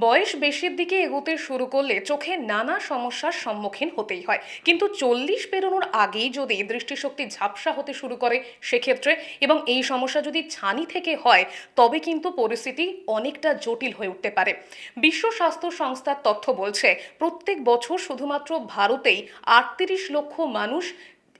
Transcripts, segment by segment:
বয়স বেশির দিকে এগোতে শুরু করলে চোখে নানা সমস্যার সম্মুখীন হতেই হয়। কিন্তু চল্লিশ পেরোনোর আগেই যদি দৃষ্টিশক্তি ঝাপসা হতে শুরু করে সেক্ষেত্রে এবং এই সমস্যা যদি ছানি থেকে হয়, তবে কিন্তু পরিস্থিতি অনেকটা জটিল হয়ে উঠতে পারে। বিশ্ব স্বাস্থ্য সংস্থার তথ্য বলছে, প্রত্যেক বছর শুধুমাত্র ভারতেই আটত্রিশ লক্ষ মানুষ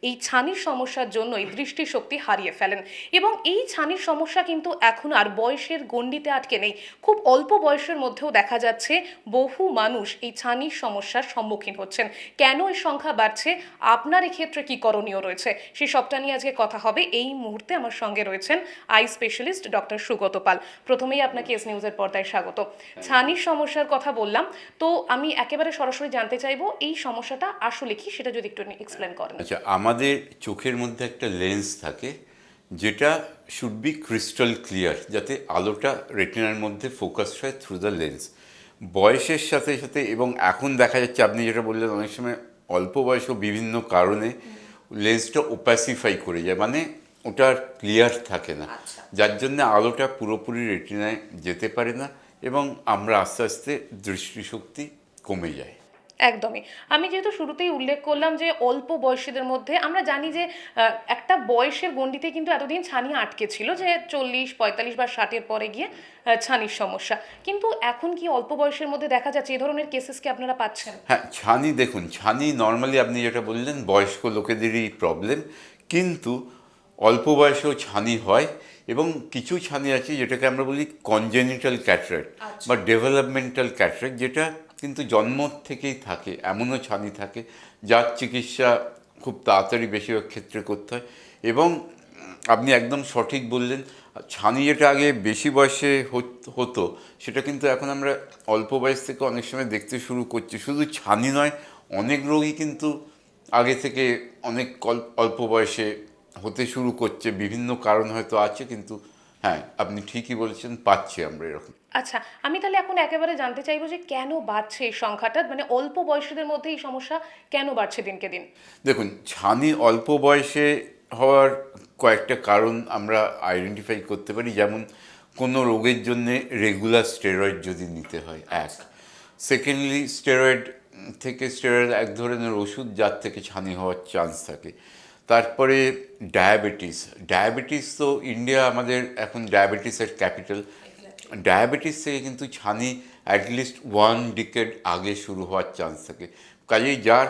এই ছানির সমস্যার জন্যই দৃষ্টিশক্তি হারিয়ে ফেলেন। এবং এই ছানির সমস্যা কিন্তু এখন আর বয়সের গণ্ডিতে আটকে নেই। খুব অল্প বয়সের মধ্যেও দেখা যাচ্ছে বহু মানুষ এই ছানির সমস্যার সম্মুখীন হচ্ছেন। কেন এই সংখ্যা বাড়ছে? আপনার এক্ষেত্রে কি করণীয় রয়েছে? সেই সবটা নিয়ে আজকে কথা হবে। এই মুহূর্তে আমার সঙ্গে রয়েছেন eye specialist doctor Sugata Pal. প্রথমেই আপনাকে এস নিউজের পর্দায় স্বাগত। ছানির সমস্যার কথা বললাম। তো আমি একেবারে সরাসরি জানতে চাইব, এই সমস্যাটা আসলে কি? সেটা যদি একটু এক্সপ্লেন করেন। আচ্ছা আমাদের চোখের মধ্যে একটা লেন্স থাকে যেটা শুড বি ক্রিস্টাল ক্লিয়ার যাতে আলোটা রেটিনার মধ্যে ফোকাস হয় থ্রু দ্য লেন্স বয়সের সাথে সাথে এবং এখন দেখা যাচ্ছে আপনি যেটা বললেন অনেক সময় অল্প বয়সেও বিভিন্ন কারণে লেন্সটা ওপ্যাসিফাই করে যায় মানে ওটা ক্লিয়ার থাকে না। আচ্ছা। যার জন্য আলোটা পুরোপুরি রেটিনায় যেতে পারে না এবং আমরা আস্তে আস্তে দৃষ্টিশক্তি কমে যায়। একদমই। আমি যেহেতু শুরুতেই উল্লেখ করলাম যে অল্প বয়সীদের মধ্যে, আমরা জানি যে একটা বয়সের গণ্ডিতে কিন্তু এতদিন ছানি আটকে ছিল যে চল্লিশ, পঁয়তাল্লিশ বা ষাটের পরে গিয়ে ছানির সমস্যা। কিন্তু এখন কি অল্প বয়সের মধ্যে দেখা যাচ্ছে এই ধরনের কেসেস কি আপনারা পাচ্ছেন? হ্যাঁ ছানি দেখুন, ছানি নর্মালি আপনি যেটা বললেন, বয়স্ক লোকেদেরই প্রবলেম কিন্তু অল্প বয়সেও ছানি হয় এবং কিছু ছানি আছে যেটাকে আমরা বলি কনজেনিটাল ক্যাটারাক্ট বা ডেভেলপমেন্টাল ক্যাটারাক্ট যেটা কিন্তু জন্ম থেকেই থাকে এমনও ছানি থাকে যার চিকিৎসা খুব তাড়াতাড়ি বেশিরভাগ ক্ষেত্রে করতে হয়। এবং আপনি একদম সঠিক বললেন ছানি যেটা আগে বেশি বয়সে হত- হতো সেটা কিন্তু এখন আমরা অল্প বয়স থেকে অনেক সময় দেখতে শুরু করছি। শুধু ছানি নয় অনেক রোগী কিন্তু আগে থেকে অনেক অল্প বয়সে হতে শুরু করছে বিভিন্ন কারণ হয়তো আছে কিন্তু হ্যাঁ আপনি ঠিকই বলেছেন পাচ্ছি আমরা এরকম। আচ্ছা আমি তাহলে এখন একেবারে জানতে চাইব যে কেন বাড়ছে এই সংখ্যাটা? মানে অল্প বয়সীদের মধ্যে এই সমস্যা কেন বাড়ছে দিনকে দিন? দেখুন ছানি অল্প বয়সে হওয়ার কয়েকটা কারণ আমরা আইডেন্টিফাই করতে পারি। যেমন কোনো রোগের জন্য রেগুলার স্টেরয়েড যদি নিতে হয় এক। সেকেন্ডলি স্টেরয়েড থেকে স্টেরয়েড এক ধরনের ওষুধ যার থেকে ছানি হওয়ার চান্স থাকে। তারপরে ডায়াবেটিস। ডায়াবেটিস তো ইন্ডিয়া আমাদের এখন ডায়াবেটিসের ক্যাপিটাল। ডায়াবেটিস থেকে কিন্তু ছানি অ্যাটলিস্ট ওয়ান ডিকেড আগে শুরু হওয়ার চান্স থাকে। কাজেই যার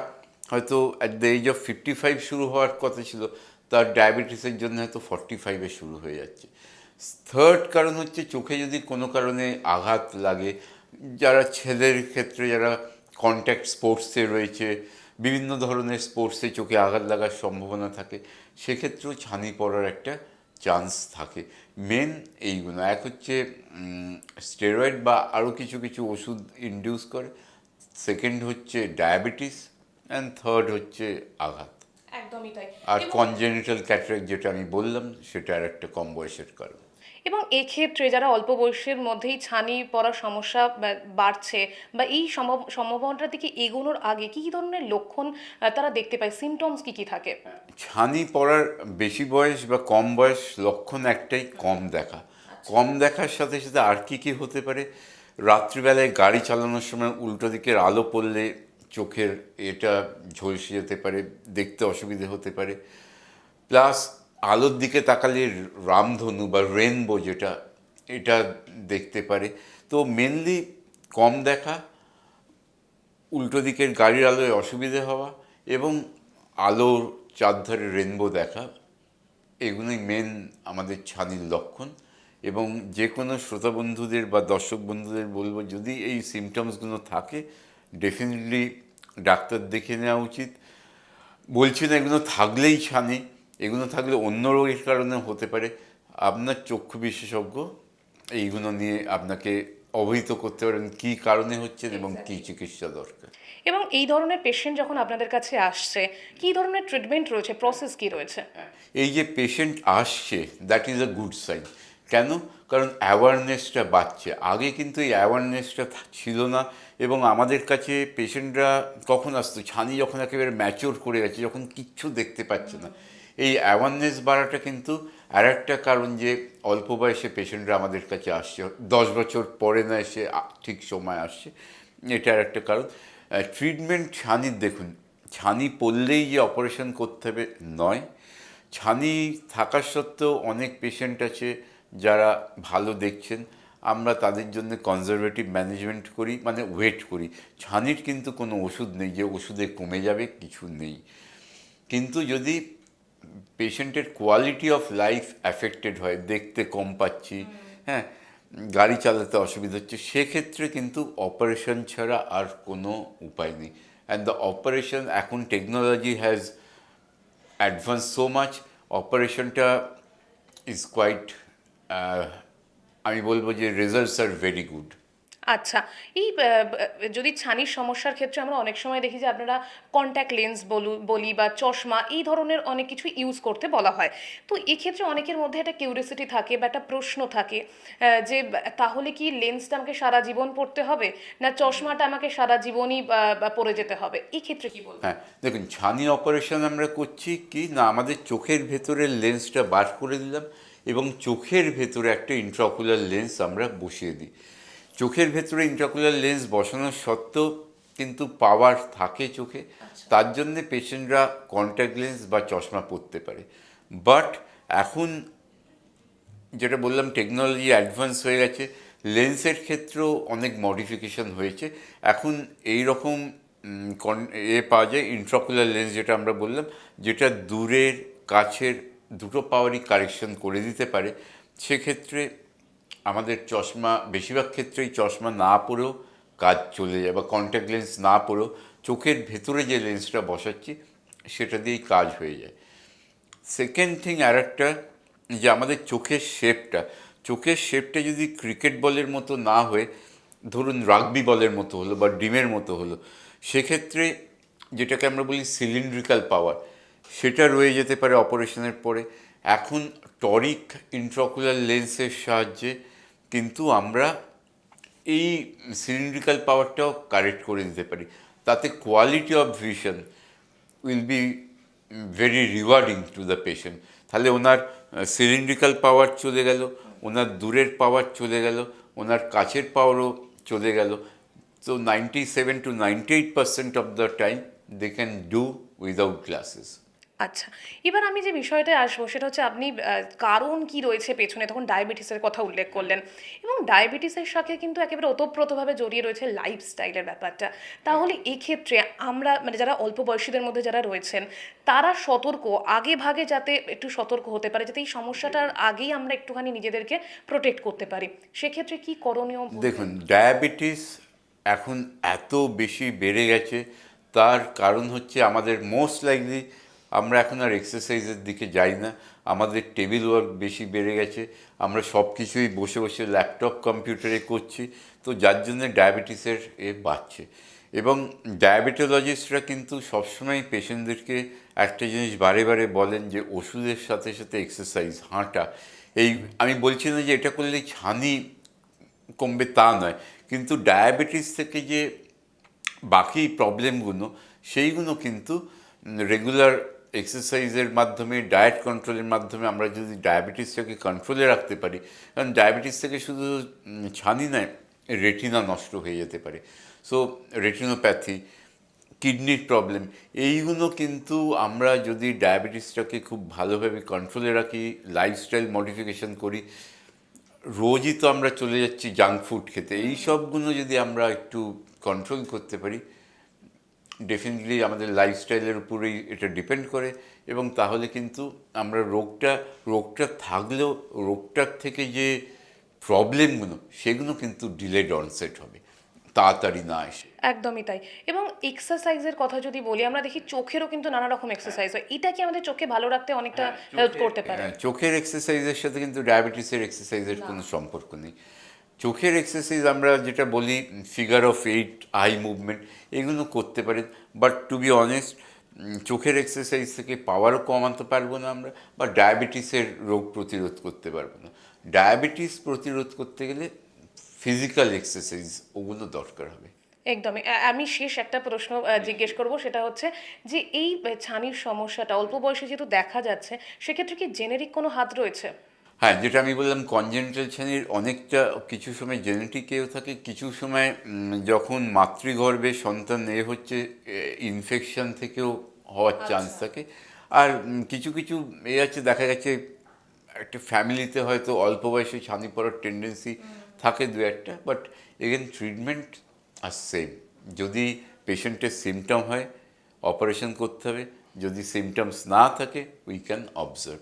হয়তো at the age of fifty five শুরু হওয়ার কথা ছিল, তার ডায়াবেটিসের জন্য হয়তো ফর্টি ফাইভে শুরু হয়ে যাচ্ছে। থার্ড কারণ হচ্ছে চোখে যদি কোনো কারণে আঘাত লাগে, যারা ছেলের ক্ষেত্রে যারা কন্ট্যাক্ট স্পোর্টসে রয়েছে বিভিন্ন ধরনের স্পোর্টসে চোখে আঘাত লাগার সম্ভাবনা থাকে সেক্ষেত্রেও ছানি পড়ার একটা চান্স থাকে। মেন এইগুলো এক হচ্ছে স্টেরয়েড বা আরও কিছু কিছু ওষুধ ইনডিউস করে সেকেন্ড হচ্ছে ডায়াবেটিস অ্যান্ড থার্ড হচ্ছে আঘাত। একদমই তাই। আর কনজেনিটাল ক্যাটারাক্ট যেটা আমি বললাম সেটা আর একটা কম বয়সের কারণ। এবং এক্ষেত্রে যারা অল্প বয়সের মধ্যেই ছানি পড়ার সমস্যা বাড়ছে, বা এই সম্ভব- সম্ভাবনাটার দিকে এগোনোর আগে কি কি ধরনের লক্ষণ তারা দেখতে পায়? সিমটমস কি কি থাকে? ছানি পড়ার বেশি বয়স বা কম বয়স লক্ষণ একটাই, কম দেখা। কম দেখার সাথে সাথে আর কি কি হতে পারে? রাত্রিবেলায় গাড়ি চালানোর সময় উল্টো দিকের আলো পড়লে চোখের এটা ঝলসে যেতে পারে, দেখতে অসুবিধে হতে পারে। প্লাস আলোর দিকে তাকালে রামধনু বা রেনবো যেটা, এটা দেখতে পারে। তো মেনলি কম দেখা, উল্টো দিকের গাড়ির আলোয় অসুবিধে হওয়া এবং আলোর চারধারে রেনবো দেখা, এগুলোই মেন আমাদের ছানির লক্ষণ। এবং যে কোনো শ্রোতা বন্ধুদের বা দর্শক বন্ধুদের বলব, যদি এই সিমটমসগুলো থাকে ডেফিনেটলি ডাক্তার দেখে নেওয়া উচিত। বলছি না এগুলো থাকলেই ছানি এগুলো থাকলে অন্য রোগের কারণে হতে পারে। আপনার চক্ষু বিশেষজ্ঞ এইগুলো নিয়ে আপনাকে অবহিত করতে পারেন কী কারণে হচ্ছে এবং কী চিকিৎসা দরকার। এবং এই ধরনের পেশেন্ট যখন আপনাদের কাছে আসছে কি ধরনের ট্রিটমেন্ট রয়েছে প্রসেস কি রয়েছে? এই যে পেশেন্ট আসছে that is a good sign কেন? কারণ অ্যাওয়ারনেসটা বাড়ছে। আগে কিন্তু এই অ্যাওয়ারনেসটা ছিল না এবং আমাদের কাছে পেশেন্টরা কখন আসতো? ছানি যখন একেবারে ম্যাচিওর করে গেছে যখন কিচ্ছু দেখতে পাচ্ছে না। এই অ্যাওয়ারনেস বাড়াটা কিন্তু আর একটা কারণ যে অল্প বয়সে পেশেন্টরা আমাদের কাছে আসছে। দশ বছর পরে না এসে ঠিক সময় আসছে। এটা আর একটা কারণ ট্রিটমেন্ট ছানির দেখুন, ছানি পড়লেই যে অপারেশন করতে হবে নয়। ছানি থাকা সত্ত্বেও অনেক পেশেন্ট আছে যারা ভালো দেখছেন। আমরা তাদের জন্য কনজারভেটিভ ম্যানেজমেন্ট করি মানে ওয়েট করি। ছানির কিন্তু কোনো ওষুধ নেই যে ওষুধে কমে যাবে, কিছু নেই। কিন্তু যদি পেশেন্টের কোয়ালিটি অফ লাইফ অ্যাফেক্টেড হয়, দেখতে কম পাচ্ছি হ্যাঁ গাড়ি চালাতে অসুবিধা হচ্ছে, সেক্ষেত্রে কিন্তু অপারেশন ছাড়া আর কোনো উপায় নেই। অ্যান্ড দ্য অপারেশন এখন technology has advance so much অপারেশনটা ইজ কোয়াইট আমি বলব যে রেজাল্টস আর ভেরি গুড আচ্ছা এই যদি ছানির সমস্যার ক্ষেত্রে আমরা অনেক সময় দেখি যে আপনারা কন্ট্যাক্ট লেন্স বলু, বলি বা চশমা এই ধরনের অনেক কিছু ইউজ করতে বলা হয়। তো এক্ষেত্রে অনেকের মধ্যে একটা কিউরিয়াসিটি থাকে বা একটা প্রশ্ন থাকে যে তাহলে কি লেন্সটা আমাকে সারা জীবন পড়তে হবে? না চশমাটা আমাকে সারা জীবনই পরে যেতে হবে? এই ক্ষেত্রে কি বলব হ্যাঁ দেখুন ছানি অপারেশন আমরা করছি কি, না, আমাদের চোখের ভেতরের লেন্সটা বার করে দিলাম এবং চোখের ভেতরে একটা ইন্ট্রাকুলার লেন্স আমরা বসিয়ে দিই। চোখের ভেতরে ইন্ট্রাকুলার লেন্স বসানোর সত্ত্বেও কিন্তু পাওয়ার থাকে চোখে। তার জন্যে পেশেন্টরা কন্ট্যাক্ট লেন্স বা চশমা পরতে পারে। বাট এখন যেটা বললাম টেকনোলজি অ্যাডভান্স হয়ে গেছে লেন্সের ক্ষেত্রেও অনেক মডিফিকেশন হয়েছে। এখন এই রকম কন- এ পাওয়া যায় ইন্ট্রাকুলার লেন্স যেটা আমরা বললাম যেটা দূরের কাছের দুটো পাওয়ারই কারেকশন করে দিতে পারে। সেক্ষেত্রে আমাদের চশমা, বেশিরভাগ ক্ষেত্রেই চশমা না পরেও কাজ চলে যায় বা কন্ট্যাক্ট লেন্স না পরেও চোখের ভেতরে যে লেন্সটা বসাচ্ছি, সেটা দিয়েই কাজ হয়ে যায়। সেকেন্ড থিং আর একটা, যে আমাদের চোখের শেপটা চোখের শেপটা যদি ক্রিকেট বলের মতো না হয়ে, ধরুন রাগবি বলের মতো হলো বা ডিমের মতো হলো, সেক্ষেত্রে যেটাকে আমরা বলি সিলিন্ড্রিক্যাল পাওয়ার সেটা রয়ে যেতে পারে অপারেশনের পরে। এখন টরিক ইন্ট্রাকুলার লেন্সের সাহায্যে কিন্তু আমরা এই সিলিন্ড্রিক্যাল পাওয়ারটাও কারেক্ট করে দিতে পারি। তাতে quality of vision will be very rewarding to the patient তাহলে ওনার সিলিন্ড্রিক্যাল পাওয়ার চলে গেল, ওনার দূরের পাওয়ার চলে গেল, ওনার কাছের পাওয়ারও চলে গেল। তো ninety seven to ninety eight percent of the time they can do without glasses আচ্ছা এবার আমি যে বিষয়টায় আসব সেটা হচ্ছে আপনি কারণ কি রয়েছে পেছনে? তখন ডায়াবেটিসের কথা উল্লেখ করলেন এবং ডায়াবেটিসের সাথে কিন্তু একেবারে ওতপ্রোতভাবে জড়িয়ে রয়েছে লাইফস্টাইলের ব্যাপারটা। তাহলে এক্ষেত্রে আমরা মানে যারা অল্প বয়সীদের মধ্যে যারা রয়েছেন, তারা সতর্ক, আগে ভাগে যাতে একটু সতর্ক হতে পারে, যাতে এই সমস্যাটার আগেই আমরা একটুখানি নিজেদেরকে প্রোটেক্ট করতে পারি। সেক্ষেত্রে কি করণীয় দেখুন, ডায়াবেটিস এখন এত বেশি বেড়ে গেছে, তার কারণ হচ্ছে আমাদের মোস্ট লাইকলি আমরা এখন আর এক্সারসাইজের দিকে যাই না। আমাদের টেবিল ওয়ার্ক বেশি বেড়ে গেছে। আমরা সব কিছুই বসে বসে ল্যাপটপ কম্পিউটারে করছি। তো যার জন্যে ডায়াবেটিসের এ বাড়ছে। এবং ডায়াবেটোলজিস্টরা কিন্তু সবসময় পেশেন্টদেরকে একটা জিনিস বারে বারে বলেন যে, ওষুধের সাথে সাথে এক্সারসাইজ হাঁটা। এই আমি বলছি না যে এটা করলে ছানি কমবে তা নয়। কিন্তু ডায়াবেটিস থেকে যে বাকি প্রবলেমগুলো সেইগুলো কিন্তু রেগুলার এক্সারসাইজের মাধ্যমে ডায়েট কন্ট্রোলের মাধ্যমে আমরা যদি ডায়াবেটিসটাকে কন্ট্রোলে রাখতে পারি, কারণ ডায়াবেটিস থেকে শুধু ছানি নয় রেটিনা নষ্ট হয়ে যেতে পারে। সো রেটিনোপ্যাথি কিডনির প্রবলেম এইগুলো কিন্তু আমরা যদি ডায়াবেটিসটাকে খুব ভালোভাবে কন্ট্রোলে রাখি লাইফস্টাইল মডিফিকেশন করি, রোজই তো আমরা চলে যাচ্ছি জাঙ্ক ফুড খেতে। এই সবগুলো যদি আমরা একটু কন্ট্রোল করতে পারি ডেফিনেটলি আমাদের লাইফস্টাইলের উপরেই এটা ডিপেন্ড করে এবং তাহলে কিন্তু আমরা রোগটা রোগটা থাকলেও রোগটার থেকে যে প্রবলেমগুলো সেগুলো কিন্তু ডিলেড অনসেট হবে। তাড়াতাড়ি না এসে। একদমই তাই। এবং এক্সারসাইজের কথা যদি বলি আমরা দেখি চোখেরও কিন্তু নানা রকম এক্সারসাইজ হয়। এটা কি আমাদের চোখে ভালো রাখতে অনেকটা হেল্প করতে পারে? হ্যাঁ, চোখের এক্সারসাইজের সাথে কিন্তু ডায়াবেটিসের এক্সারসাইজের কোনো সম্পর্ক নেই। চোখের এক্সারসাইজ আমরা যেটা বলি figure of eight eye movement এগুলো করতে পারেন বাট টু বি অনেস্ট চোখের এক্সারসাইজ থেকে পাওয়ারও কমাতে পারব না আমরা, বা ডায়াবেটিসের রোগ প্রতিরোধ করতে পারব না। ডায়াবেটিস প্রতিরোধ করতে গেলে ফিজিক্যাল এক্সারসাইজ ওগুলো দরকার হবে। একদমই। আমি শেষ একটা প্রশ্ন জিজ্ঞেস করব, সেটা হচ্ছে যে এই ছানির সমস্যাটা, অল্প বয়সে যেহেতু দেখা যাচ্ছে, সেক্ষেত্রে কি জেনেরিক কোনো হাত রয়েছে? হ্যাঁ যেটা আমি বললাম কনজেন্টাল ছানির অনেকটা কিছু সময় জেনেটিকেও থাকে কিছু সময় যখন মাতৃগর্ভে সন্তান এ হচ্ছে ইনফেকশন থেকেও হওয়ার চান্স থাকে। আর কিছু কিছু এ আছে দেখা গেছে একটা ফ্যামিলিতে হয়তো অল্প বয়সে ছানি পড়ার টেন্ডেন্সি থাকে দু একটা বাট এগেন ট্রিটমেন্ট আর সেম যদি পেশেন্টের সিমটম হয় অপারেশন করতে হবে যদি সিমটমস না থাকে উই ক্যান অবজার্ভ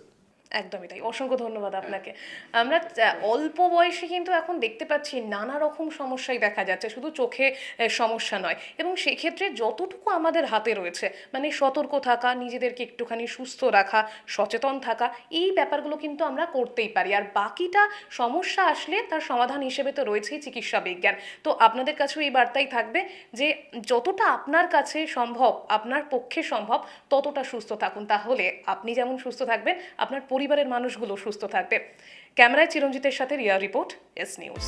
একদমই তাই। অসংখ্য ধন্যবাদ আপনাকে। আমরা অল্প বয়সে কিন্তু এখন দেখতে পাচ্ছি নানা রকম সমস্যাই দেখা যাচ্ছে। শুধু চোখে সমস্যা নয়। এবং সেক্ষেত্রে যতটুকু আমাদের হাতে রয়েছে মানে সতর্ক থাকা, নিজেদেরকে একটুখানি সুস্থ রাখা, সচেতন থাকা, এই ব্যাপারগুলো কিন্তু আমরা করতেই পারি। আর বাকিটা সমস্যা আসলে তার সমাধান হিসেবে তো রয়েছেই চিকিৎসা বিজ্ঞান। তো আপনাদের কাছেও এই বার্তাই থাকবে যে, যতটা আপনার কাছে সম্ভব, আপনার পক্ষে সম্ভব, ততটা সুস্থ থাকুন। তাহলে আপনি যেমন সুস্থ থাকবেন, আপনার পরিবারের মানুষগুলো সুস্থ থাকবে ক্যামেরায় চিরঞ্জিতের সাথে রিয়া রিপোর্ট এস নিউজ।